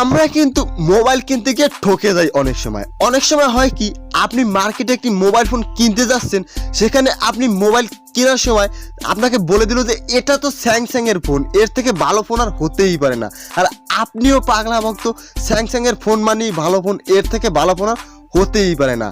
আমরা কিন্তু মোবাইল কিনতে গিয়ে ঠকে যাই অনেক সময়। অনেক সময় হয় কি, আপনি মার্কেটে একটি মোবাইল ফোন কিনতে যাচ্ছেন, সেখানে আপনি মোবাইল কেনার সময় আপনাকে বলে দিল যে, এটা তো স্যাংস্যাংয়ের ফোন এর থেকে ভালো ফোন আর হতেই পারে না। আর আপনিও পাগলা ভক্ত স্যাংস্যাংয়ের ফোন মানেই ভালো ফোন এর থেকে ভালো ফোন আর হতেই পারে না।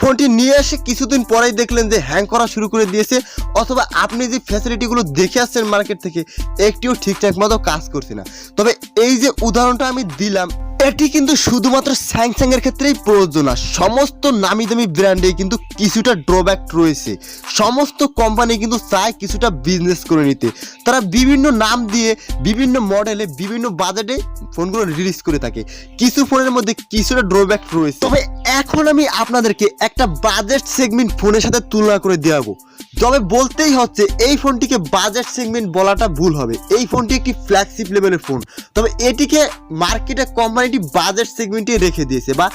ফোনটি নিয়ে এসে কিছুদিন পরেই দেখলেন যে হ্যাং করা শুরু করে দিয়েছে, অথবা আপনি যে ফ্যাসিলিটিগুলো দেখে আসছেন মার্কেট থেকে, একটিও ঠিকঠাক মতো কাজ করছে না। তবে এই যে উদাহরণটা আমি দিলাম এটি কিন্তু শুধুমাত্র স্যামসাং এর ক্ষেত্রেই প্রযোজ্য না, সমস্ত নামি দামি ব্র্যান্ডে কিন্তু কিছুটা ড্রব্যাক রয়েছে। সমস্ত কোম্পানি কিন্তু চায় কিছুটা বিজনেস করে নিতে। তারা বিভিন্ন নাম দিয়ে, বিভিন্ন মডেলে বিভিন্ন বাজেটে ফোনগুলো রিলিজ করে থাকে। কিছু ফোনের মধ্যে কিছুটা ড্রব্যাক রয়েছে। তবে এখন আমি আপনাদেরকে একটা বাজেট সেগমেন্ট ফোনের সাথে তুলনা করে দেওয়াবো তবে বলতেই হচ্ছে, এই ফোনটিকে বাজেট সেগমেন্ট বলাটা ভুল হবে। এই ফোনটি একটি ফ্ল্যাগশিপ লেভেলের ফোন তবে এটিকে মার্কেটে কোম্পানিটি বাজেট সেগমেন্টে রেখে দিয়েছে বা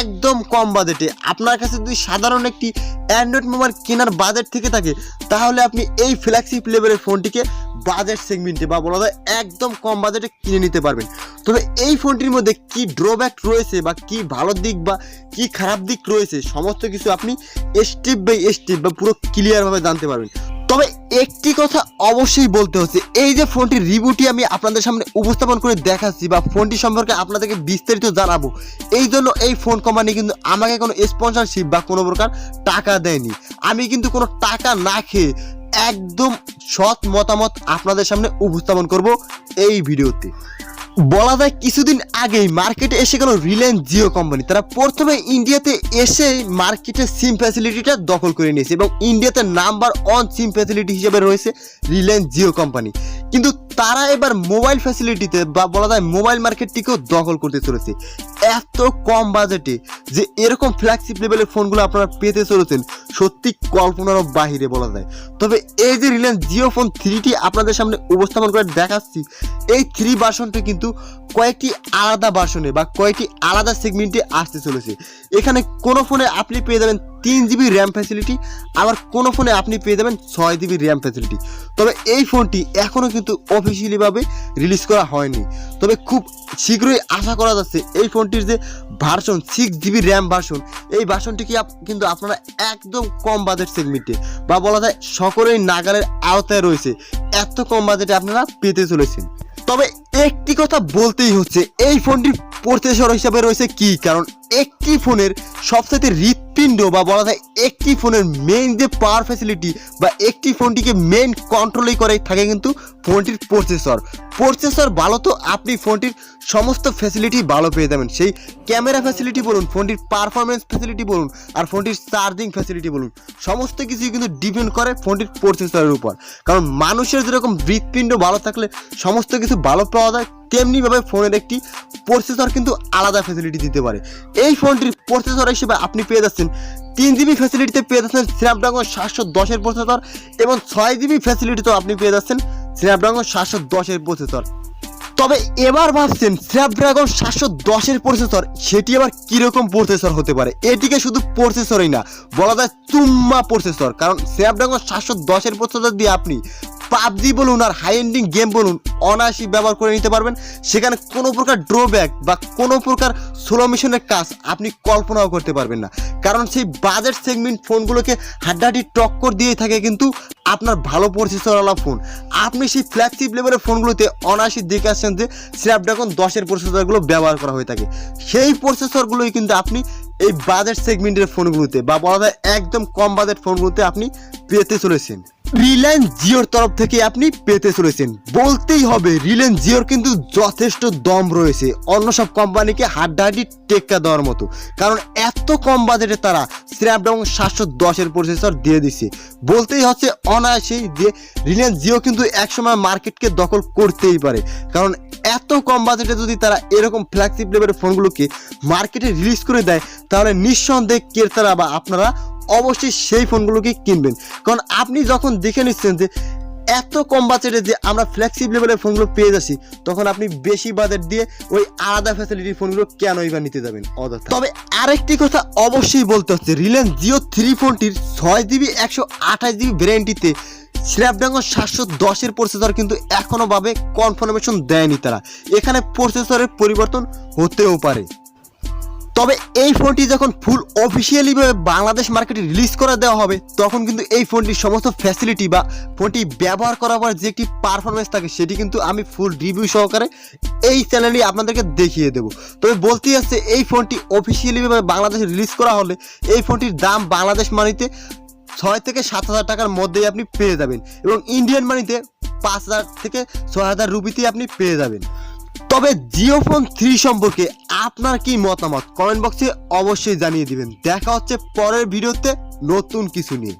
একদম কম বাজেটে। আপনার কাছে যদি সাধারণ একটি অ্যান্ড্রয়েড মোবাইল কেনার বাজেট থেকে থাকে, তাহলে আপনি এই ফ্ল্যাগশিপ লেভেলের ফোনটিকে বাজেট সেগমেন্টে বা বলা যায় একদম কম বাজেটে কিনে নিতে পারবেন। তবে এই ফোনটির মধ্যে কি ড্রব্যাক রয়েছে বা কি ভালো দিক বা কি খারাপ দিক রয়েছে, সমস্ত কিছু আপনি স্টেপ বাই স্টেপ বা পুরো ক্লিয়ারভাবে জানতে পারবেন। তবে একটি কথা অবশ্যই বলতে হচ্ছে, এই যে ফোনটির রিভিউটি আমি আপনাদের সামনে উপস্থাপন করে দেখাচ্ছি বা ফোনটি সম্পর্কে আপনাদেরকে বিস্তারিত জানাব, এই জন্য এই ফোন কোম্পানি কিন্তু আমাকে কোনো স্পন্সরশিপ বা কোনো প্রকার টাকা দেয়নি। আমি কিন্তু কোনো টাকা না খেয়ে একদম সৎ মতামত আপনাদের সামনে উপস্থাপন করব এই ভিডিওতে। বলা যায় কিছুদিন আগেই মার্কেটে এসে গেল রিলায়েন্স জিও কোম্পানি। তারা প্রথমে ইন্ডিয়াতে এসে মার্কেটে সিম ফ্যাসিলিটিটা দখল করে নিয়েছে এবং ইন্ডিয়াতে নাম্বার ওয়ান সিম ফ্যাসিলিটি হিসেবে রয়েছে রিলায়েন্স জিও কোম্পানি। কিন্তু তারা এবার মোবাইল ফ্যাসিলিটিতে বা বলা যায় মোবাইল মার্কেটটিকেও দখল করতে চলেছে। এত কম বাজেটে যে এরকম ফ্ল্যাগশিপ লেভেলের ফোনগুলো আপনারা পেতে চলেছেন, সত্যি কল্পনারও বাহিরে বলা যায়। তবে এই যে রিলায়েন্স জিও ফোন থ্রিটি আপনাদের সামনে উপস্থাপন করে দেখাচ্ছি, এই থ্রি ভার্সনটি কিন্তু কয়েকটি আলাদা ভার্সনে বা কয়েকটি আলাদা সেগমেন্টে আসতে চলেছে। এখানে কোনো ফোনে আপনি পেয়ে যাবেন তিন জিবি র্যাম ফ্যাসিলিটি আবার কোনো ফোনে আপনি পেয়ে যাবেন ছয় জিবি র্যাম ফ্যাসিলিটি তবে এই ফোনটি এখনও কিন্তু অফিসিয়ালিভাবে রিলিজ করা হয়নি। তবে খুব শীঘ্রই আশা করা যাচ্ছে এই ফোনটির যে version six GB RAM version এই ভার্সনটিকে কিন্তু আপনারা একদম কম বাজেট সেগমেন্টে বা বলা যায় সকলেই নাগালের আওতায় রয়েছে। এত কম বাজেটে আপনারা পেতে চলেছেন। তবে একটি কথা বলতেই হচ্ছে, এই ফোনটির প্রসেসর হিসাবে রয়েছে কি? কারণ একটি ফোনের সবথেকে হৃৎপিণ্ড বা বলা যায় একটি ফোনের মেইন যে পাওয়ার ফ্যাসিলিটি বা একটি ফোনটিকে মেইন কন্ট্রোলই করে থাকে কিন্তু ফোনটির প্রসেসর প্রসেসর ভালো তো, আপনি ফোনটির সমস্ত ফ্যাসিলিটি ভালো পেয়ে যাবেন। সেই ক্যামেরা ফ্যাসিলিটি বলুন, ফোনটির পারফরমেন্স ফ্যাসিলিটি বলুন, আর ফোনটির চার্জিং ফ্যাসিলিটি বলুন, সমস্ত কিছুই কিন্তু ডিপেন্ড করে ফোনটির প্রসেসরের উপর। কারণ মানুষের যেরকম হৃৎপিণ্ড ভালো থাকলে সমস্ত কিছু ভালো পাওয়া যায় তেমনিভাবে ফোনের একটি প্রসেসর কিন্তু আলাদা ফ্যাসিলিটি দিতে পারে। এই ফোনটির প্রসেসর হিসেবে আপনি পেয়ে যাচ্ছেন তিন জিবি ফ্যাসিলিটিতে পেয়ে যাচ্ছেন স্ন্যাপড্রাগন সাতশো দশের প্রসেসর এবং ছয় জিবি ফ্যাসিলিটিতেও আপনি পেয়ে যাচ্ছেন স্ন্যাপড্রাগন সাতশো দশের প্রসেসর তবে এবার ভাবছেন স্ন্যাপড্রাগন সাতশো দশের প্রসেসর সেটি আবার কীরকম প্রসেসর হতে পারে? এটিকে শুধু প্রসেসরই না, বলা যায় চুম্মা প্রসেসর কারণ স্ন্যাপড্রাগন সাতশো দশের প্রসেসর দিয়ে আপনি পাবজি বলুন আর হাই এন্ডিং গেম বলুন, অনায়াসি ব্যবহার করে নিতে পারবেন। সেখানে কোনো প্রকার ড্রব্যাক বা কোনো প্রকার স্লো মিশনের কাজ আপনি কল্পনাও করতে পারবেন না। কারণ সেই বাজেট সেগমেন্ট ফোনগুলোকে হাড্ডাহাড্ডি টক্কর দিয়েই থাকে কিন্তু আপনার ভালো প্রসেসরওয়ালা ফোন আপনি সেই ফ্ল্যাগশিপ লেভেলের ফোনগুলোতে অনায়াসি দেখে আসছেন যে স্ন্যাপড্রাগন দশের প্রসেসরগুলো ব্যবহার করা হয়ে থাকে। সেই প্রসেসরগুলোই কিন্তু আপনি এই বাজেট সেগমেন্টের ফোনগুলোতে বা বলা যায় একদম কম বাজেট ফোনগুলোতে আপনি পেতে চলেছেন। রিলায়েন্স জিওর তরফ থেকে আপনি পেতে চলেছেন। বলতেই হবে রিলায়েন্স জিওর কিন্তু যথেষ্ট দম রয়েছে। অন্য সব কোম্পানিকে হাড্ডাহাড্ডি টেক্কা দেওয়ার মতো। কারণ এত কম বাজেটে তারা স্ন্যাপড্রাগন সাতশো দশের প্রসেসর দিয়ে দিচ্ছে। বলতেই হচ্ছে অনায়াসেই যে রিলায়েন্স জিও কিন্তু একসময় মার্কেটকে দখল করতেই পারে। কারণ এত কম বাজেটে যদি তারা এরকম ফ্ল্যাগশিপ লেভেলের ফোনগুলোকে মার্কেটে রিলিজ করে দেয়, তাহলে নিঃসন্দেহে ক্রেতারা বা আপনারা অবশ্যই সেই ফোনগুলোকে কিনবেন। কারণ আপনি যখন দেখে নিচ্ছেন যে এত কম বাজেটে যে আমরা ফ্লেক্সিব লেভেলের ফোনগুলো পেয়ে যাচ্ছি, তখন আপনি বেশি বাজেট দিয়ে ওই আলাদা ফ্যাসিলিটির ফোনগুলো কেনই বা নিতে যাবেন? অযথা। তবে আরেকটি কথা অবশ্যই বলতে হচ্ছে, রিলায়েন্স জিও থ্রি ফোনটির ছয় জিবি একশো আঠাশ জিবি ভ্যারেন্টিতে স্ন্যাপড্রাগন সাতশো দশের প্রসেসর কিন্তু এখনও ভাবে কনফার্মেশন দেয়নি তারা। এখানে প্রসেসরের পরিবর্তন হতেও পারে। তবে এই ফোনটি যখন ফুল অফিসিয়ালি ভাবে বাংলাদেশ মার্কেটে রিলিজ করে দেওয়া হবে, তখন কিন্তু এই ফোনটির সমস্ত ফ্যাসিলিটি বা ফোনটি ব্যবহার করার পর যে একটি পারফরমেন্স থাকে, সেটি কিন্তু আমি ফুল রিভিউ সহকারে এই চ্যানেলে আপনাদেরকে দেখিয়ে দেবো। তবে বলতেই আসছে এই ফোনটি অফিসিয়ালি ভাবে বাংলাদেশে রিলিজ করা হলে এই ফোনটির দাম বাংলাদেশ মানিতে ছয় থেকে সাত হাজার টাকার মধ্যেই আপনি পেয়ে যাবেন এবং ইন্ডিয়ান মানিতে পাঁচ হাজার থেকে ছয় হাজার রুপিতেই আপনি পেয়ে যাবেন। তবে জিও ফোন থ্রি সম্পর্কে আপনার কি মতামত? কমেন্ট বক্সে অবশ্যই জানিয়ে দিবেন। দেখা হচ্ছে পরের ভিডিওতে নতুন কিছু নিয়ে।